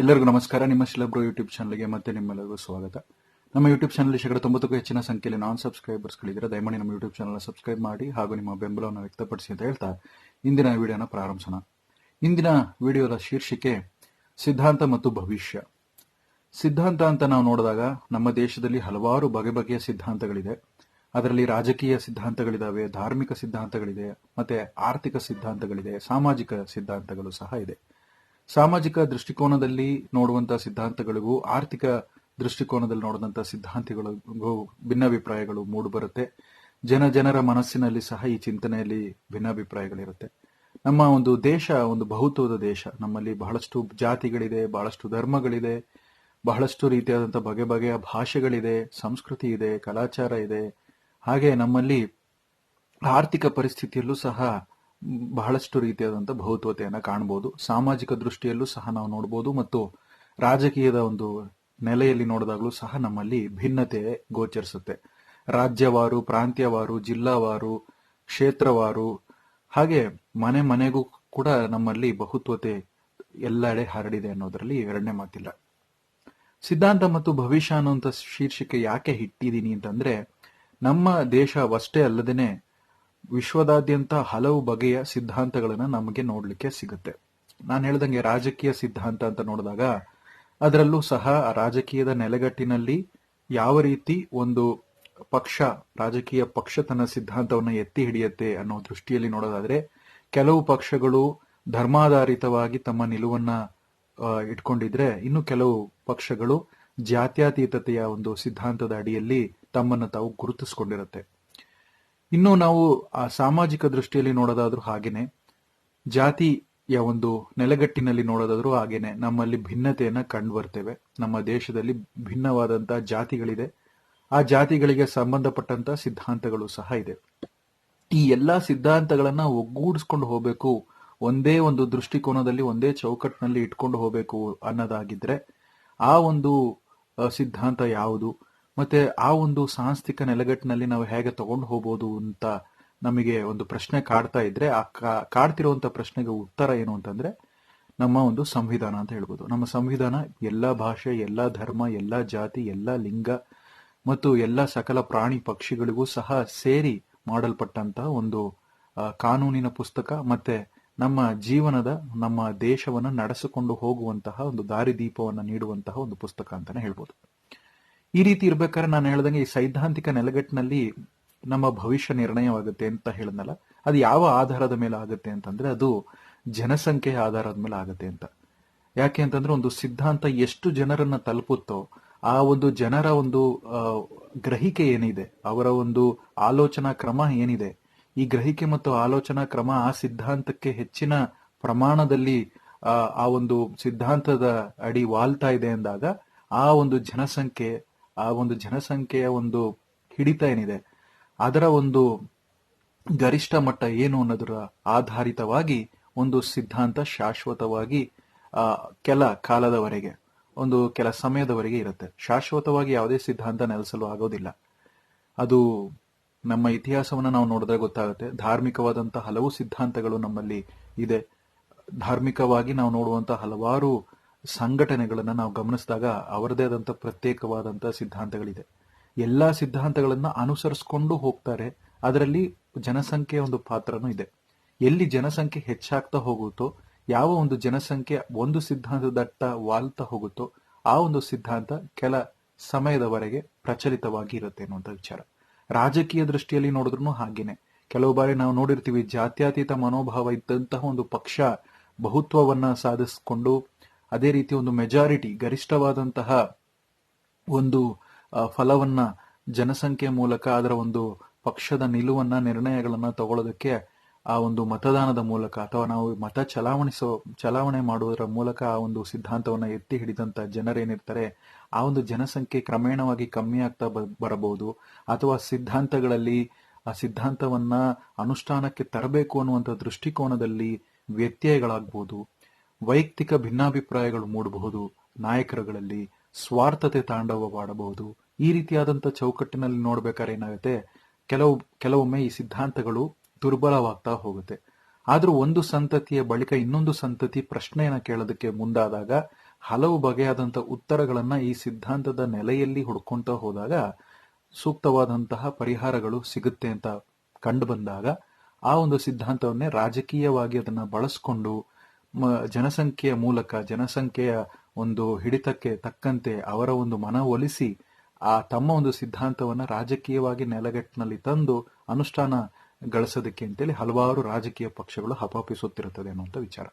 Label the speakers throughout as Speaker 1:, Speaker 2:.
Speaker 1: ಎಲ್ಲರಿಗೂ ನಮಸ್ಕಾರ. ನಿಮ್ಮ ಶಿಲಬ್ರೋ ಯೂಟ್ಯೂಬ್ ಚಾನಲ್ಗೆ ಮತ್ತೆ ನಿಮ್ಮೆಲ್ಲರಿಗೂ ಸ್ವಾಗತ. ನಮ್ಮ ಯೂಟ್ಯೂಬ್ ಚಾನಲ್ ಶೇಕಡ ತೊಂಬತ್ತಕ್ಕೂ ಹೆಚ್ಚಿನ ಸಂಖ್ಯೆಯಲ್ಲಿ ನಾನ್ ಸಬ್ಸ್ಕ್ರೈಬರ್ಸ್ಗಳಿದ್ರೆ ದಯಮಾಡಿ ನಮ್ಮ ಯೂಟ್ಯೂಬ್ ಚಾನಲ್ನ ಸಬ್ಸ್ಕ್ರೈಬ್ ಮಾಡಿ ಹಾಗೂ ನಿಮ್ಮ ಬೆಂಬಲವನ್ನು ವ್ಯಕ್ತಪಡಿಸಿ ಅಂತ ಹೇಳ್ತಾ ಇಂದಿನ ವಿಡಿಯೋನ ಪ್ರಾರಂಭಿಸೋಣ. ಇಂದಿನ ವಿಡಿಯೋದ ಶೀರ್ಷಿಕೆ, ಸಿದ್ಧಾಂತ ಮತ್ತು ಭವಿಷ್ಯ. ಸಿದ್ಧಾಂತ ಅಂತ ನಾವು ನೋಡಿದಾಗ ನಮ್ಮ ದೇಶದಲ್ಲಿ ಹಲವಾರು ಬಗೆ ಬಗೆಯ ಸಿದ್ಧಾಂತಗಳಿದೆ. ಅದರಲ್ಲಿ ರಾಜಕೀಯ ಸಿದ್ಧಾಂತಗಳಿದ್ದಾವೆ ಧಾರ್ಮಿಕ ಸಿದ್ಧಾಂತಗಳಿದೆ, ಮತ್ತೆ ಆರ್ಥಿಕ ಸಿದ್ಧಾಂತಗಳಿದೆ, ಸಾಮಾಜಿಕ ಸಿದ್ಧಾಂತಗಳು ಸಹ ಇದೆ. ಸಾಮಾಜಿಕ ದೃಷ್ಟಿಕೋನದಲ್ಲಿ ನೋಡುವಂತಹ ಸಿದ್ಧಾಂತಗಳಿಗೂ, ಆರ್ಥಿಕ ದೃಷ್ಟಿಕೋನದಲ್ಲಿ ನೋಡಿದಂತಹ ಸಿದ್ಧಾಂತಗಳಿಗೂ ಭಿನ್ನಾಭಿಪ್ರಾಯಗಳು ಮೂಡಿಬರುತ್ತೆ ಜನ ಜನರ ಮನಸ್ಸಿನಲ್ಲಿ ಸಹ ಈ ಚಿಂತನೆಯಲ್ಲಿ ಭಿನ್ನಾಭಿಪ್ರಾಯಗಳಿರುತ್ತೆ. ನಮ್ಮ ಒಂದು ದೇಶ, ಒಂದು ಬಹುತ್ವದ ದೇಶ, ನಮ್ಮಲ್ಲಿ ಬಹಳಷ್ಟು ಜಾತಿಗಳಿದೆ, ಬಹಳಷ್ಟು ಧರ್ಮಗಳಿದೆ, ಬಹಳಷ್ಟು ರೀತಿಯಾದಂಥ ಬಗೆ ಬಗೆಯ ಭಾಷೆಗಳಿದೆ, ಸಂಸ್ಕೃತಿ ಇದೆ, ಕಲಾಚಾರ ಇದೆ. ಹಾಗೆ ನಮ್ಮಲ್ಲಿ ಆರ್ಥಿಕ ಪರಿಸ್ಥಿತಿಯಲ್ಲೂ ಸಹ ಬಹಳಷ್ಟು ರೀತಿಯಾದಂಥ ಬಹುತ್ವತೆಯನ್ನು ಕಾಣ್ಬೋದು. ಸಾಮಾಜಿಕ ದೃಷ್ಟಿಯಲ್ಲೂ ಸಹ ನಾವು ನೋಡ್ಬೋದು ಮತ್ತು ರಾಜಕೀಯದ ಒಂದು ನೆಲೆಯಲ್ಲಿ ನೋಡಿದಾಗಲೂ ಸಹ ನಮ್ಮಲ್ಲಿ ಭಿನ್ನತೆ ಗೋಚರಿಸುತ್ತೆ. ರಾಜ್ಯವಾರು, ಪ್ರಾಂತ್ಯವಾರು, ಜಿಲ್ಲಾವಾರು, ಕ್ಷೇತ್ರವಾರು, ಹಾಗೆ ಮನೆ ಮನೆಗೂ ಕೂಡ ನಮ್ಮಲ್ಲಿ ಬಹುತ್ವತೆ ಎಲ್ಲೆಡೆ ಹರಡಿದೆ ಅನ್ನೋದರಲ್ಲಿ ಎರಡನೇ ಮಾತಿಲ್ಲ. ಸಿದ್ಧಾಂತ ಮತ್ತು ಭವಿಷ್ಯ ಅನ್ನುವಂಥ ಶೀರ್ಷಿಕೆ ಯಾಕೆ ಇಟ್ಟಿದ್ದೀನಿ ಅಂತಂದ್ರೆ ನಮ್ಮ ದೇಶವಷ್ಟೇ ಅಲ್ಲದೇನೆ ವಿಶ್ವದಾದ್ಯಂತ ಹಲವು ಬಗೆಯ ಸಿದ್ಧಾಂತಗಳನ್ನು ನಮಗೆ ನೋಡಲಿಕ್ಕೆ ಸಿಗುತ್ತೆ. ನಾನು ಹೇಳ್ದಂಗೆ ರಾಜಕೀಯ ಸಿದ್ಧಾಂತ ಅಂತ ನೋಡಿದಾಗ, ಅದರಲ್ಲೂ ಸಹ ರಾಜಕೀಯದ ನೆಲೆಗಟ್ಟಿನಲ್ಲಿ ಯಾವ ರೀತಿ ಒಂದು ಪಕ್ಷ, ರಾಜಕೀಯ ಪಕ್ಷ ತನ್ನ ಸಿದ್ಧಾಂತವನ್ನು ಎತ್ತಿ ಹಿಡಿಯುತ್ತೆ ಅನ್ನೋ ದೃಷ್ಟಿಯಲ್ಲಿ ನೋಡೋದಾದ್ರೆ, ಕೆಲವು ಪಕ್ಷಗಳು ಧರ್ಮಾಧಾರಿತವಾಗಿ ತಮ್ಮ ನಿಲುವನ್ನ ಇಟ್ಕೊಂಡಿದ್ರೆ, ಇನ್ನು ಕೆಲವು ಪಕ್ಷಗಳು ಜಾತ್ಯತೀತತೆಯ ಒಂದು ಸಿದ್ಧಾಂತದ ಅಡಿಯಲ್ಲಿ ತಮ್ಮನ್ನು ತಾವು ಗುರುತಿಸ್ಕೊಂಡಿರುತ್ತೆ. ಇನ್ನು ನಾವು ಆ ಸಾಮಾಜಿಕ ದೃಷ್ಟಿಯಲ್ಲಿ ನೋಡೋದಾದ್ರೂ ಹಾಗೇನೆ, ಜಾತಿಯ ಒಂದು ನೆಲೆಗಟ್ಟಿನಲ್ಲಿ ನೋಡೋದಾದ್ರೂ ಹಾಗೇನೆ, ನಮ್ಮಲ್ಲಿ ಭಿನ್ನತೆಯನ್ನ ಕಂಡು ಬರ್ತೇವೆ ನಮ್ಮ ದೇಶದಲ್ಲಿ ಭಿನ್ನವಾದಂತಹ ಜಾತಿಗಳಿದೆ. ಆ ಜಾತಿಗಳಿಗೆ ಸಂಬಂಧಪಟ್ಟಂತ ಸಿದ್ಧಾಂತಗಳು ಸಹ ಇದೆ. ಈ ಎಲ್ಲಾ ಸಿದ್ಧಾಂತಗಳನ್ನ ಒಗ್ಗೂಡಿಸ್ಕೊಂಡು ಹೋಗ್ಬೇಕು, ಒಂದೇ ಒಂದು ದೃಷ್ಟಿಕೋನದಲ್ಲಿ, ಒಂದೇ ಚೌಕಟ್ಟಿನಲ್ಲಿ ಇಟ್ಕೊಂಡು ಹೋಗ್ಬೇಕು ಅನ್ನೋದಾಗಿದ್ರೆ, ಆ ಒಂದು ಸಿದ್ಧಾಂತ ಯಾವುದು? ಮತ್ತೆ ಆ ಒಂದು ಸಾಂಸ್ಥಿಕ ನೆಲೆಗಟ್ಟಿನಲ್ಲಿ ನಾವು ಹೇಗೆ ತಗೊಂಡು ಹೋಗ್ಬೋದು ಅಂತ ನಮಗೆ ಒಂದು ಪ್ರಶ್ನೆ ಕಾಡ್ತಾ ಇದ್ರೆ, ಆ ಕಾಡ್ತಿರುವಂತ ಪ್ರಶ್ನೆಗೆ ಉತ್ತರ ಏನು ಅಂತಂದ್ರೆ, ನಮ್ಮ ಒಂದು ಸಂವಿಧಾನ ಅಂತ ಹೇಳ್ಬೋದು. ನಮ್ಮ ಸಂವಿಧಾನ ಎಲ್ಲ ಭಾಷೆ, ಎಲ್ಲ ಧರ್ಮ, ಎಲ್ಲ ಜಾತಿ, ಎಲ್ಲ ಲಿಂಗ ಮತ್ತು ಎಲ್ಲ ಸಕಲ ಪ್ರಾಣಿ ಪಕ್ಷಿಗಳಿಗೂ ಸಹ ಸೇರಿ ಮಾಡಲ್ಪಟ್ಟಂತಹ ಒಂದು ಕಾನೂನಿನ ಪುಸ್ತಕ ಮತ್ತೆ ನಮ್ಮ ಜೀವನದ, ನಮ್ಮ ದೇಶವನ್ನು ನಡೆಸಿಕೊಂಡು ಹೋಗುವಂತಹ ಒಂದು ದಾರಿದೀಪವನ್ನು ನೀಡುವಂತಹ ಒಂದು ಪುಸ್ತಕ ಅಂತಾನೆ ಹೇಳ್ಬೋದು. ಈ ರೀತಿ ಇರ್ಬೇಕಾದ್ರೆ ನಾನು ಹೇಳ್ದಂಗೆ ಈ ಸೈದ್ಧಾಂತಿಕ ನೆಲೆಗಟ್ಟಿನಲ್ಲಿ ನಮ್ಮ ಭವಿಷ್ಯ ನಿರ್ಣಯವಾಗುತ್ತೆ ಅಂತ ಹೇಳಿದ್ನಲ್ಲ, ಅದು ಯಾವ ಆಧಾರದ ಮೇಲೆ ಆಗುತ್ತೆ ಅಂತಂದ್ರೆ ಅದು ಜನಸಂಖ್ಯೆಯ ಆಧಾರದ ಮೇಲೆ ಆಗುತ್ತೆ ಅಂತ. ಯಾಕೆ ಅಂತಂದ್ರೆ ಒಂದು ಸಿದ್ಧಾಂತ ಎಷ್ಟು ಜನರನ್ನ ತಲುಪುತ್ತೋ, ಆ ಒಂದು ಜನರ ಒಂದು ಗ್ರಹಿಕೆ ಏನಿದೆ, ಅವರ ಒಂದು ಆಲೋಚನಾ ಕ್ರಮ ಏನಿದೆ, ಈ ಗ್ರಹಿಕೆ ಮತ್ತು ಆಲೋಚನಾ ಕ್ರಮ ಆ ಸಿದ್ಧಾಂತಕ್ಕೆ ಹೆಚ್ಚಿನ ಪ್ರಮಾಣದಲ್ಲಿ ಆ ಒಂದು ಸಿದ್ಧಾಂತದ ಅಡಿ ವಾಲ್ತಾ ಇದೆ ಅಂದಾಗ, ಆ ಒಂದು ಜನಸಂಖ್ಯೆ ಆ ಒಂದು ಜನಸಂಖ್ಯೆಯ ಒಂದು ಹಿಡಿತ ಏನಿದೆ, ಅದರ ಒಂದು ಗರಿಷ್ಠ ಮಟ್ಟ ಏನು ಅನ್ನೋದರ ಆಧಾರಿತವಾಗಿ ಒಂದು ಸಿದ್ಧಾಂತ ಶಾಶ್ವತವಾಗಿ ಕೆಲ ಕಾಲದವರೆಗೆ, ಒಂದು ಕೆಲ ಸಮಯದವರೆಗೆ ಇರುತ್ತೆ. ಶಾಶ್ವತವಾಗಿ ಯಾವುದೇ ಸಿದ್ಧಾಂತ ನೆಲೆಸಲು ಆಗೋದಿಲ್ಲ. ಅದು ನಮ್ಮ ಇತಿಹಾಸವನ್ನು ನಾವು ನೋಡಿದ್ರೆ ಗೊತ್ತಾಗುತ್ತೆ. ಧಾರ್ಮಿಕವಾದಂತಹ ಹಲವು ಸಿದ್ಧಾಂತಗಳು ನಮ್ಮಲ್ಲಿ ಇದೆ. ಧಾರ್ಮಿಕವಾಗಿ ನಾವು ನೋಡುವಂತಹ ಹಲವಾರು ಸಂಘಟನೆಗಳನ್ನ ನಾವು ಗಮನಿಸಿದಾಗ ಅವರದೇ ಆದಂತ ಪ್ರತ್ಯೇಕವಾದಂಥ ಸಿದ್ಧಾಂತಗಳಿದೆ. ಎಲ್ಲಾ ಸಿದ್ಧಾಂತಗಳನ್ನು ಅನುಸರಿಸ್ಕೊಂಡು ಹೋಗ್ತಾರೆ. ಅದರಲ್ಲಿ ಜನಸಂಖ್ಯೆಯ ಒಂದು ಪಾತ್ರನೂ ಇದೆ. ಎಲ್ಲಿ ಜನಸಂಖ್ಯೆ ಹೆಚ್ಚಾಗ್ತಾ ಹೋಗುತ್ತೋ, ಯಾವ ಒಂದು ಜನಸಂಖ್ಯೆ ಒಂದು ಸಿದ್ಧಾಂತದತ್ತ ವಾಲ್ತಾ ಹೋಗುತ್ತೋ, ಆ ಒಂದು ಸಿದ್ಧಾಂತ ಕೆಲ ಸಮಯದವರೆಗೆ ಪ್ರಚಲಿತವಾಗಿ ಇರುತ್ತೆ ಅನ್ನುವಂಥ ವಿಚಾರ. ರಾಜಕೀಯ ದೃಷ್ಟಿಯಲ್ಲಿ ನೋಡಿದ್ರು ಹಾಗೇನೆ. ಕೆಲವು ಬಾರಿ ನಾವು ನೋಡಿರ್ತೀವಿ, ಜಾತ್ಯಾತೀತ ಮನೋಭಾವ ಇದ್ದಂತಹ ಒಂದು ಪಕ್ಷ ಬಹುತ್ವವನ್ನ ಸಾಧಿಸಿಕೊಂಡು ಅದೇ ರೀತಿ ಒಂದು ಮೆಜಾರಿಟಿ ಗರಿಷ್ಠವಾದಂತಹ ಒಂದು ಫಲವನ್ನ, ಜನಸಂಖ್ಯೆ ಮೂಲಕ ಅದರ ಒಂದು ಪಕ್ಷದ ನಿಲುವನ್ನ, ನಿರ್ಣಯಗಳನ್ನ ತಗೊಳ್ಳೋದಕ್ಕೆ ಆ ಒಂದು ಮತದಾನದ ಮೂಲಕ ಅಥವಾ ನಾವು ಮತ ಚಲಾವಣಿಸೋ ಚಲಾವಣೆ ಮಾಡುವುದರ ಮೂಲಕ ಆ ಒಂದು ಸಿದ್ಧಾಂತವನ್ನ ಎತ್ತಿ ಹಿಡಿದಂತ ಜನರೇನಿರ್ತಾರೆ, ಆ ಒಂದು ಜನಸಂಖ್ಯೆ ಕ್ರಮೇಣವಾಗಿ ಕಮ್ಮಿ ಆಗ್ತಾ ಬರಬಹುದು ಅಥವಾ ಸಿದ್ಧಾಂತಗಳಲ್ಲಿ, ಆ ಸಿದ್ಧಾಂತವನ್ನ ಅನುಷ್ಠಾನಕ್ಕೆ ತರಬೇಕು ಅನ್ನುವಂಥ ದೃಷ್ಟಿಕೋನದಲ್ಲಿ ವ್ಯತ್ಯಯಗಳಾಗಬಹುದು ವೈಯಕ್ತಿಕ ಭಿನ್ನಾಭಿಪ್ರಾಯಗಳು ಮೂಡಬಹುದು, ನಾಯಕರುಗಳಲ್ಲಿ ಸ್ವಾರ್ಥತೆ ತಾಂಡವವಾಡಬಹುದು. ಈ ರೀತಿಯಾದಂಥ ಚೌಕಟ್ಟಿನಲ್ಲಿ ನೋಡ್ಬೇಕಾದ್ರೆ ಏನಾಗುತ್ತೆ? ಕೆಲವು, ಕೆಲವೊಮ್ಮೆ ಈ ಸಿದ್ಧಾಂತಗಳು ದುರ್ಬಲವಾಗ್ತಾ ಹೋಗುತ್ತೆ. ಆದರೂ ಒಂದು ಸಂತತಿಯ ಬಳಿಕ ಇನ್ನೊಂದು ಸಂತತಿ ಪ್ರಶ್ನೆಯನ್ನು ಕೇಳೋದಕ್ಕೆ ಮುಂದಾದಾಗ, ಹಲವು ಬಗೆಯಾದಂಥ ಉತ್ತರಗಳನ್ನ ಈ ಸಿದ್ಧಾಂತದ ನೆಲೆಯಲ್ಲಿ ಹುಡ್ಕೊಂತ ಹೋದಾಗ ಸೂಕ್ತವಾದಂತಹ ಪರಿಹಾರಗಳು ಸಿಗುತ್ತೆ ಅಂತ ಕಂಡು ಬಂದಾಗ, ಆ ಒಂದು ಸಿದ್ಧಾಂತವನ್ನೇ ರಾಜಕೀಯವಾಗಿ ಅದನ್ನ ಬಳಸ್ಕೊಂಡು ಜನಸಂಖ್ಯೆಯ ಮೂಲಕ, ಜನಸಂಖ್ಯೆಯ ಒಂದು ಹಿಡಿತಕ್ಕೆ ತಕ್ಕಂತೆ ಅವರ ಒಂದು ಮನವೊಲಿಸಿ ಆ ತಮ್ಮ ಒಂದು ಸಿದ್ಧಾಂತವನ್ನ ರಾಜಕೀಯವಾಗಿ ನೆಲಗಟ್ಟಿನಲ್ಲಿ ತಂದು ಅನುಷ್ಠಾನ ಗಳಿಸೋದಕ್ಕೆ ಅಂತೇಳಿ ಹಲವಾರು ರಾಜಕೀಯ ಪಕ್ಷಗಳು ಹಪಾಪಿಸುತ್ತಿರುತ್ತದೆ ಅನ್ನುವಂಥ ವಿಚಾರ.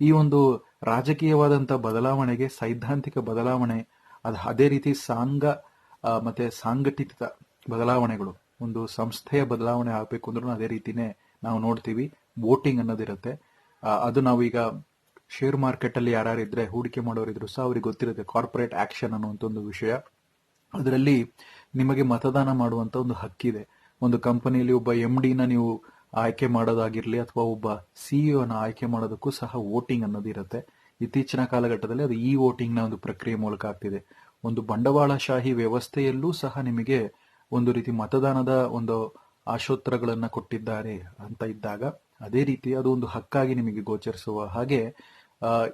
Speaker 1: ಈ ಒಂದು ರಾಜಕೀಯವಾದಂಥ ಬದಲಾವಣೆಗೆ, ಸೈದ್ಧಾಂತಿಕ ಬದಲಾವಣೆ, ಅದು ಅದೇ ರೀತಿ ಸಾಂಗ ಮತ್ತೆ ಸಾಂಘಟಿತ ಬದಲಾವಣೆಗಳು, ಒಂದು ಸಂಸ್ಥೆಯ ಬದಲಾವಣೆ ಆಗ್ಬೇಕು ಅಂದ್ರೂ ಅದೇ ರೀತಿನೇ ನಾವು ನೋಡ್ತೀವಿ. ವೋಟಿಂಗ್ ಅನ್ನೋದಿರುತ್ತೆ. ಅದು ನಾವು ಈಗ ಶೇರ್ ಮಾರ್ಕೆಟ್ ಅಲ್ಲಿ ಯಾರು ಇದ್ರೆ ಹೂಡಿಕೆ ಮಾಡೋರಿದ್ರು ಸಹ ಅವ್ರಿಗೆ ಗೊತ್ತಿರುತ್ತೆ ಕಾರ್ಪೊರೇಟ್ ಆಕ್ಷನ್ ಅನ್ನುವಂಥ ಒಂದು ವಿಷಯ. ಅದರಲ್ಲಿ ನಿಮಗೆ ಮತದಾನ ಮಾಡುವಂತ ಒಂದು ಹಕ್ಕಿದೆ. ಒಂದು ಕಂಪನಿಯಲ್ಲಿ ಒಬ್ಬ ಎಂ ಡಿನ ನೀವು ಆಯ್ಕೆ ಮಾಡೋದಾಗಿರ್ಲಿ ಅಥವಾ ಒಬ್ಬ ಸಿಇಒ ನ ಆಯ್ಕೆ ಮಾಡೋದಕ್ಕೂ ಸಹ ವೋಟಿಂಗ್ ಅನ್ನೋದು ಇರುತ್ತೆ. ಇತ್ತೀಚಿನ ಕಾಲಘಟ್ಟದಲ್ಲಿ ಅದು ಇ ವೋಟಿಂಗ್ನ ಒಂದು ಪ್ರಕ್ರಿಯೆ ಮೂಲಕ ಆಗ್ತಿದೆ. ಒಂದು ಬಂಡವಾಳಶಾಹಿ ವ್ಯವಸ್ಥೆಯಲ್ಲೂ ಸಹ ನಿಮಗೆ ಒಂದು ರೀತಿ ಮತದಾನದ ಒಂದು ಆಶೋತ್ತರಗಳನ್ನ ಕೊಟ್ಟಿದ್ದಾರೆ ಅಂತ ಇದ್ದಾಗ ಅದೇ ರೀತಿ ಅದು ಒಂದು ಹಕ್ಕಾಗಿ ನಿಮಗೆ ಗೋಚರಿಸುವ ಹಾಗೆ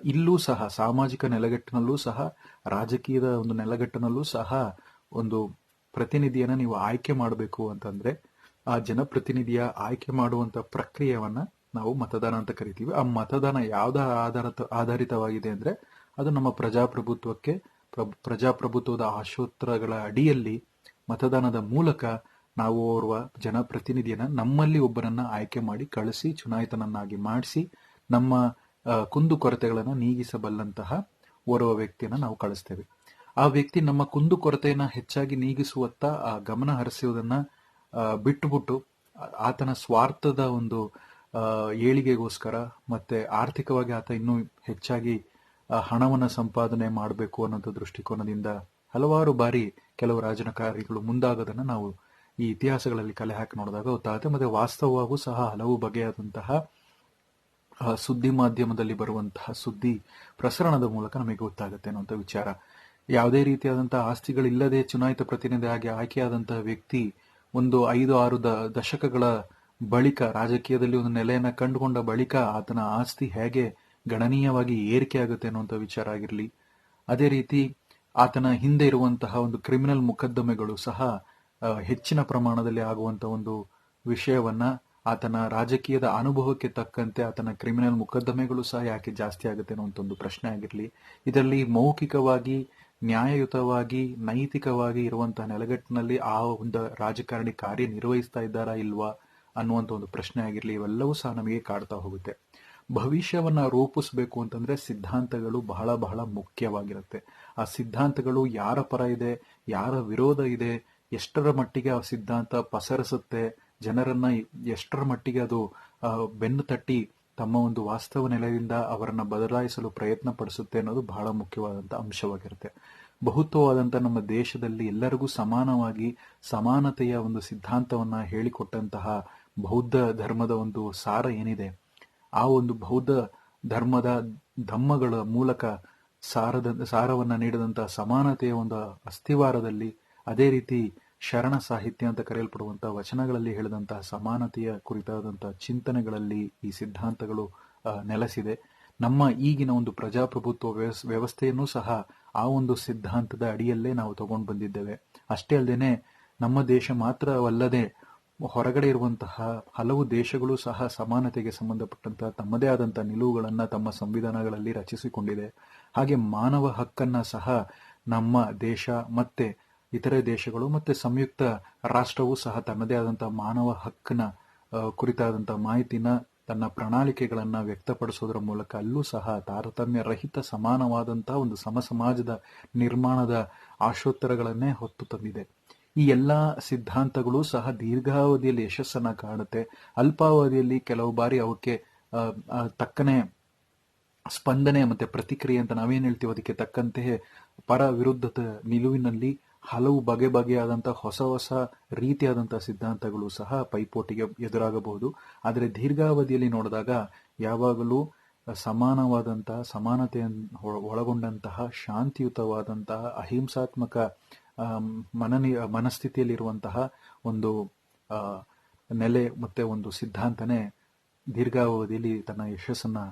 Speaker 1: ಇಲ್ಲೂ ಸಹ ಸಾಮಾಜಿಕ ನೆಲೆಗಟ್ಟಿನಲ್ಲೂ ಸಹ, ರಾಜಕೀಯದ ಒಂದು ನೆಲೆಗಟ್ಟಿನಲ್ಲೂ ಸಹ ಒಂದು ಪ್ರತಿನಿಧಿಯನ್ನ ನೀವು ಆಯ್ಕೆ ಮಾಡಬೇಕು ಅಂತಂದ್ರೆ ಆ ಜನಪ್ರತಿನಿಧಿಯ ಆಯ್ಕೆ ಮಾಡುವಂತ ಪ್ರಕ್ರಿಯೆಯನ್ನ ನಾವು ಮತದಾನ ಅಂತ ಕರಿತೀವಿ. ಆ ಮತದಾನ ಯಾವ್ದ ಆಧಾರಿತ, ಆಧಾರಿತವಾಗಿದೆ ಅಂದ್ರೆ ಅದು ನಮ್ಮ ಪ್ರಜಾಪ್ರಭುತ್ವಕ್ಕೆ ಪ್ರ- ಪ್ರಜಾಪ್ರಭುತ್ವದ ಆಶೋತ್ತರಗಳ ಅಡಿಯಲ್ಲಿ ಮತದಾನದ ಮೂಲಕ ನಾವು ಓರ್ವ ಜನಪ್ರತಿನಿಧಿಯನ್ನ ನಮ್ಮಲ್ಲಿ ಒಬ್ಬರನ್ನ ಆಯ್ಕೆ ಮಾಡಿ ಕಳಿಸಿ, ಚುನಾಯಿತನನ್ನಾಗಿ ಮಾಡಿಸಿ, ನಮ್ಮ ಕುಂದು ಕೊರತೆಗಳನ್ನು ನೀಗಿಸಬಲ್ಲಂತಹ ಓರ್ವ ವ್ಯಕ್ತಿಯನ್ನ ನಾವು ಕಳಿಸ್ತೇವೆ. ಆ ವ್ಯಕ್ತಿ ನಮ್ಮ ಕುಂದುಕೊರತೆಯನ್ನ ಹೆಚ್ಚಾಗಿ ನೀಗಿಸುವತ್ತ, ಆ ಗಮನ ಹರಿಸುವುದನ್ನ ಬಿಟ್ಟುಬಿಟ್ಟು, ಆತನ ಸ್ವಾರ್ಥದ ಒಂದು ಏಳಿಗೆಗೋಸ್ಕರ ಮತ್ತೆ ಆರ್ಥಿಕವಾಗಿ ಆತ ಇನ್ನೂ ಹೆಚ್ಚಾಗಿ ಹಣವನ್ನು ಹಣವನ್ನ ಸಂಪಾದನೆ ಮಾಡಬೇಕು ಅನ್ನೋಂಥ ದೃಷ್ಟಿಕೋನದಿಂದ ಹಲವಾರು ಬಾರಿ ಕೆಲವು ರಾಜಕಾರಿಗಳು ಮುಂದಾಗೋದನ್ನ ನಾವು ಈ ಇತಿಹಾಸಗಳಲ್ಲಿ ಕಲೆ ಹಾಕಿ ನೋಡಿದಾಗ ಗೊತ್ತಾಗುತ್ತೆ. ಮತ್ತೆ ವಾಸ್ತವವಾಗೂ ಸಹ ಹಲವು ಬಗೆಯಾದಂತಹ ಸುದ್ದಿ ಮಾಧ್ಯಮದಲ್ಲಿ ಬರುವಂತಹ ಸುದ್ದಿ ಪ್ರಸರಣದ ಮೂಲಕ ನಮಗೆ ಗೊತ್ತಾಗುತ್ತೆ ಅನ್ನುವಂಥ ವಿಚಾರ. ಯಾವುದೇ ರೀತಿಯಾದಂತಹ ಆಸ್ತಿಗಳಿಲ್ಲದೆ ಚುನಾಯಿತ ಪ್ರತಿನಿಧಿಯಾಗಿ ಆಯ್ಕೆಯಾದಂತಹ ವ್ಯಕ್ತಿ ಒಂದು ಐದು ಆರು ದ, ದಶಕಗಳ ಬಳಿಕ, ರಾಜಕೀಯದಲ್ಲಿ ಒಂದು ನೆಲೆಯನ್ನು ಕಂಡುಕೊಂಡ ಬಳಿಕ ಆತನ ಆಸ್ತಿ ಹೇಗೆ ಗಣನೀಯವಾಗಿ ಏರಿಕೆ ಆಗುತ್ತೆ ಅನ್ನುವಂಥ ವಿಚಾರ ಆಗಿರಲಿ. ಅದೇ ರೀತಿ ಆತನ ಹಿಂದೆ ಇರುವಂತಹ ಒಂದು ಕ್ರಿಮಿನಲ್ ಮೊಕದ್ದಮೆಗಳು ಸಹ ಹೆಚ್ಚಿನ ಪ್ರಮಾಣದಲ್ಲಿ ಆಗುವಂತ ಒಂದು ವಿಷಯವನ್ನ ಆತನ ರಾಜಕೀಯದ ಅನುಭವಕ್ಕೆ ತಕ್ಕಂತೆ ಆತನ ಕ್ರಿಮಿನಲ್ ಮೊಕದ್ದಮೆಗಳು ಸಹ ಯಾಕೆ ಜಾಸ್ತಿ ಆಗುತ್ತೆ ಅನ್ನೋ ಒಂದು ಪ್ರಶ್ನೆ ಆಗಿರಲಿ. ಇದರಲ್ಲಿ ಮೌಖಿಕವಾಗಿ, ನ್ಯಾಯಯುತವಾಗಿ, ನೈತಿಕವಾಗಿ ಇರುವಂತಹ ನೆಲೆಗಟ್ಟಿನಲ್ಲಿ ಆ ಒಂದು ರಾಜಕಾರಣಿ ಕಾರ್ಯನಿರ್ವಹಿಸ್ತಾ ಇದ್ದಾರಾ ಇಲ್ವಾ ಅನ್ನುವಂಥ ಒಂದು ಪ್ರಶ್ನೆ ಆಗಿರಲಿ, ಇವೆಲ್ಲವೂ ಸಹ ನಮಗೆ ಕಾಡ್ತಾ ಹೋಗುತ್ತೆ. ಭವಿಷ್ಯವನ್ನ ರೂಪಿಸಬೇಕು ಅಂತಂದ್ರೆ ಸಿದ್ಧಾಂತಗಳು ಬಹಳ ಬಹಳ ಮುಖ್ಯವಾಗಿರುತ್ತೆ. ಆ ಸಿದ್ಧಾಂತಗಳು ಯಾರ ಪರ ಇದೆ, ಯಾರ ವಿರೋಧ ಇದೆ ಎಷ್ಟರ ಮಟ್ಟಿಗೆ ಆ ಸಿದ್ಧಾಂತ ಪಸರಿಸುತ್ತೆ, ಜನರನ್ನ ಎಷ್ಟರ ಮಟ್ಟಿಗೆ ಅದು ಬೆನ್ನು ತಟ್ಟಿ ತಮ್ಮ ಒಂದು ವಾಸ್ತವ ನೆಲೆಯಿಂದ ಅವರನ್ನ ಬದಲಾಯಿಸಲು ಪ್ರಯತ್ನ ಪಡಿಸುತ್ತೆ ಅನ್ನೋದು ಬಹಳ ಮುಖ್ಯವಾದಂಥ ಅಂಶವಾಗಿರುತ್ತೆ. ಬಹುತ್ವವಾದಂಥ ನಮ್ಮ ದೇಶದಲ್ಲಿ ಎಲ್ಲರಿಗೂ ಸಮಾನವಾಗಿ ಸಮಾನತೆಯ ಒಂದು ಸಿದ್ಧಾಂತವನ್ನ ಹೇಳಿಕೊಟ್ಟಂತಹ ಬೌದ್ಧ ಧರ್ಮದ ಒಂದು ಸಾರ ಏನಿದೆ, ಆ ಒಂದು ಬೌದ್ಧ ಧರ್ಮದ ಧಮ್ಮಗಳ ಮೂಲಕ ಸಾರದ, ಸಾರವನ್ನು ನೀಡಿದಂತಹ ಸಮಾನತೆಯ ಒಂದು ಅಸ್ಥಿವಾರದಲ್ಲಿ ಅದೇ ರೀತಿ ಶರಣ ಸಾಹಿತ್ಯ ಅಂತ ಕರೆಯಲ್ಪಡುವಂತಹ ವಚನಗಳಲ್ಲಿ ಹೇಳಿದಂತಹ ಸಮಾನತೆಯ ಕುರಿತಾದಂತಹ ಚಿಂತನೆಗಳಲ್ಲಿ ಈ ಸಿದ್ಧಾಂತಗಳು ನೆಲೆಸಿದೆ. ನಮ್ಮ ಈಗಿನ ಒಂದು ಪ್ರಜಾಪ್ರಭುತ್ವ ವ್ಯವಸ್, ವ್ಯವಸ್ಥೆಯನ್ನು ಸಹ ಆ ಒಂದು ಸಿದ್ಧಾಂತದ ಅಡಿಯಲ್ಲೇ ನಾವು ತಗೊಂಡು ಬಂದಿದ್ದೇವೆ. ಅಷ್ಟೇ ಅಲ್ಲದೆ ನಮ್ಮ ದೇಶ ಮಾತ್ರವಲ್ಲದೆ ಹೊರಗಡೆ ಇರುವಂತಹ ಹಲವು ದೇಶಗಳು ಸಹ ಸಮಾನತೆಗೆ ಸಂಬಂಧಪಟ್ಟಂತಹ ತಮ್ಮದೇ ಆದಂತಹ ನಿಲುವುಗಳನ್ನು ತಮ್ಮ ಸಂವಿಧಾನಗಳಲ್ಲಿ ರಚಿಸಿಕೊಂಡಿದೆ. ಹಾಗೆ ಮಾನವ ಹಕ್ಕನ್ನ ಸಹ ನಮ್ಮ ದೇಶ ಮತ್ತೆ ಇತರೆ ದೇಶಗಳು ಮತ್ತೆ ಸಂಯುಕ್ತ ರಾಷ್ಟ್ರವು ಸಹ ತನ್ನದೇ ಆದಂಥ ಮಾನವ ಹಕ್ಕಿನ ಕುರಿತಾದಂಥ ಮಾಹಿತಿನ, ತನ್ನ ಪ್ರಣಾಳಿಕೆಗಳನ್ನ ವ್ಯಕ್ತಪಡಿಸೋದ್ರ ಮೂಲಕ ಅಲ್ಲೂ ಸಹ ತಾರತಮ್ಯ ರಹಿತ ಸಮಾನವಾದಂಥ ಒಂದು ಸಮಸಮಾಜದ ನಿರ್ಮಾಣದ ಆಶೋತ್ತರಗಳನ್ನೇ ಹೊತ್ತು ತಂದಿದೆ. ಈ ಎಲ್ಲಾ ಸಿದ್ಧಾಂತಗಳು ಸಹ ದೀರ್ಘಾವಧಿಯಲ್ಲಿ ಯಶಸ್ಸನ್ನ ಕಾಣುತ್ತೆ. ಅಲ್ಪಾವಧಿಯಲ್ಲಿ ಕೆಲವು ಬಾರಿ ಅವಕ್ಕೆ ತಕ್ಕನೆ ಸ್ಪಂದನೆ ಮತ್ತೆ ಪ್ರತಿಕ್ರಿಯೆ ಅಂತ ನಾವೇನು ಹೇಳ್ತೀವಿ ಅದಕ್ಕೆ ತಕ್ಕಂತೆ ಪರ ವಿರುದ್ಧದ ನಿಲುವಿನಲ್ಲಿ ಹಲವು ಬಗೆ ಬಗೆಯಾದಂಥ ಹೊಸ ಹೊಸ ರೀತಿಯಾದಂಥ ಸಿದ್ಧಾಂತಗಳು ಸಹ ಪೈಪೋಟಿಗೆ ಎದುರಾಗಬಹುದು. ಆದರೆ ದೀರ್ಘಾವಧಿಯಲ್ಲಿ ನೋಡಿದಾಗ ಯಾವಾಗಲೂ ಸಮಾನವಾದಂತಹ ಸಮಾನತೆಯನ್ನು ಒಳಗೊಂಡಂತಹ ಶಾಂತಿಯುತವಾದಂತಹ ಅಹಿಂಸಾತ್ಮಕ ಮನನಿ, ಮನಸ್ಥಿತಿಯಲ್ಲಿರುವಂತಹ ಒಂದು ನೆಲೆ ಮತ್ತೆ ಒಂದು ಸಿದ್ಧಾಂತನೇ ದೀರ್ಘಾವಧಿಯಲ್ಲಿ ತನ್ನ ಯಶಸ್ಸನ್ನು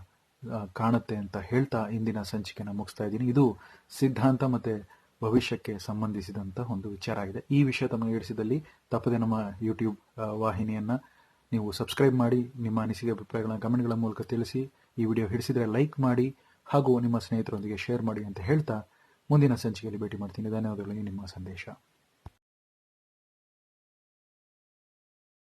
Speaker 1: ಕಾಣುತ್ತೆ ಅಂತ ಹೇಳ್ತಾ ಇಂದಿನ ಸಂಚಿಕೆನ ಮುಗಿಸ್ತಾ ಇದ್ದೀನಿ. ಇದು ಸಿದ್ಧಾಂತ ಮತ್ತೆ ಭವಿಷ್ಯಕ್ಕೆ ಸಂಬಂಧಿಸಿದಂತ ಒಂದು ವಿಚಾರ ಆಗಿದೆ. ಈ ವಿಷಯ ತಮಗೆ ಹಿಡಿಸಿದಲ್ಲಿ ತಪ್ಪದೆ ನಮ್ಮ ಯೂಟ್ಯೂಬ್ ವಾಹಿನಿಯನ್ನು ನೀವು ಸಬ್ಸ್ಕ್ರೈಬ್ ಮಾಡಿ, ನಿಮ್ಮ ಅನಿಸಿಕೆ ಅಭಿಪ್ರಾಯಗಳ ಕಮೆಂಟ್ಗಳ ಮೂಲಕ ತಿಳಿಸಿ, ಈ ವಿಡಿಯೋ ಹಿಡಿಸಿದರೆ ಲೈಕ್ ಮಾಡಿ, ಹಾಗೂ ನಿಮ್ಮ ಸ್ನೇಹಿತರೊಂದಿಗೆ ಶೇರ್ ಮಾಡಿ ಅಂತ ಹೇಳ್ತಾ ಮುಂದಿನ ಸಂಚಿಕೆಯಲ್ಲಿ ಭೇಟಿ ಮಾಡ್ತೀನಿ. ಧನ್ಯವಾದಗಳು. ನಿಮ್ಮ ಸಂದೇಶ.